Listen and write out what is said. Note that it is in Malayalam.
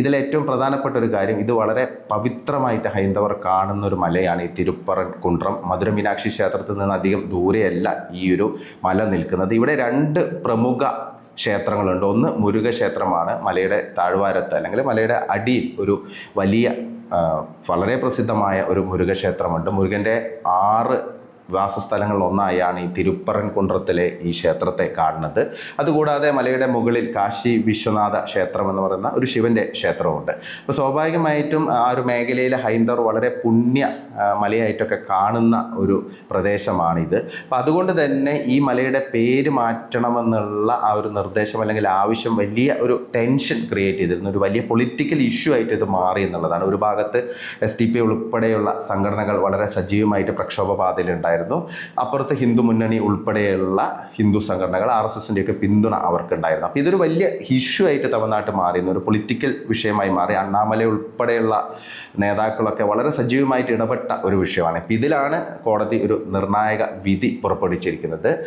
ഇതിലേറ്റവും പ്രധാനപ്പെട്ട ഒരു കാര്യം ഇത് വളരെ പവിത്രമായിട്ട് ഹൈന്ദവർ കാണുന്ന ഒരു മലയാണ് ഈ തിരുപ്പറൻ കുണ്ട്രം. മധുര മീനാക്ഷി ക്ഷേത്രത്തിൽ നിന്ന് അധികം ദൂരെയല്ല ഈ ഒരു മല നിൽക്കുന്നത്. ഇവിടെ രണ്ട് പ്രമുഖ ക്ഷേത്രങ്ങളുണ്ട്. ഒന്ന് മുരുക ക്ഷേത്രമാണ് മലയുടെ താഴ്വാരത്ത് അല്ലെങ്കിൽ മലയുടെ അടിയിൽ ഒരു വലിയ വളരെ പ്രസിദ്ധമായ ഒരു മുരുകക്ഷേത്രമുണ്ട്. മുരുകന്റെ ആറ് വാസസ്ഥലങ്ങളിൽ ഒന്നായാണ് ഈ തിരുപ്പറൻ കുണ്ട്രത്തിലെ ഈ ക്ഷേത്രത്തെ കാണുന്നത്. അതുകൂടാതെ മലയുടെ മുകളിൽ കാശി വിശ്വനാഥ ക്ഷേത്രം എന്ന് പറയുന്ന ഒരു ശിവന്റെ ക്ഷേത്രമുണ്ട് അപ്പോൾ സ്വാഭാവികമായിട്ടും ആ ഒരു മേഖലയിലെ ഹൈന്ദവർ വളരെ പുണ്യ മലയായിട്ടൊക്കെ കാണുന്ന ഒരു പ്രദേശമാണിത്. അപ്പോൾ അതുകൊണ്ട് തന്നെ ഈ മലയുടെ പേര് മാറ്റണമെന്നുള്ള ആ ഒരു നിർദ്ദേശം അല്ലെങ്കിൽ ആവശ്യം വലിയ ഒരു ടെൻഷൻ ക്രിയേറ്റ് ചെയ്തിരുന്നു. ഒരു വലിയ പൊളിറ്റിക്കൽ ഇഷ്യൂ ആയിട്ട് ഇത് മാറി എന്നുള്ളതാണ്. ഒരു ഭാഗത്ത് എസ് ടി പി ഉൾപ്പെടെയുള്ള സംഘടനകൾ വളരെ സജീവമായിട്ട് പ്രക്ഷോഭ പാതയിലുണ്ടായിരുന്നു. അപ്പുറത്ത് ഹിന്ദു മുന്നണി ഉൾപ്പെടെയുള്ള ഹിന്ദു സംഘടനകൾ ആർ എസ് എസിന്റെയൊക്കെ പിന്തുണ അവർക്കുണ്ടായിരുന്നു. അപ്പോൾ ഇതൊരു വലിയ ഇഷ്യൂ ആയിട്ട് തമിഴ്നാട്ട് മാറിയിരുന്നു ഒരു പൊളിറ്റിക്കൽ വിഷയമായി മാറി. അണ്ണാമല ഉൾപ്പെടെയുള്ള നേതാക്കളൊക്കെ വളരെ സജീവമായിട്ട് ഇടപെട്ട ഒരു വിഷയമാണ്. ഇപ്പം ഇതിലാണ് കോടതി ഒരു നിർണായക വിധി പുറപ്പെടുവിച്ചിരിക്കുന്നത്.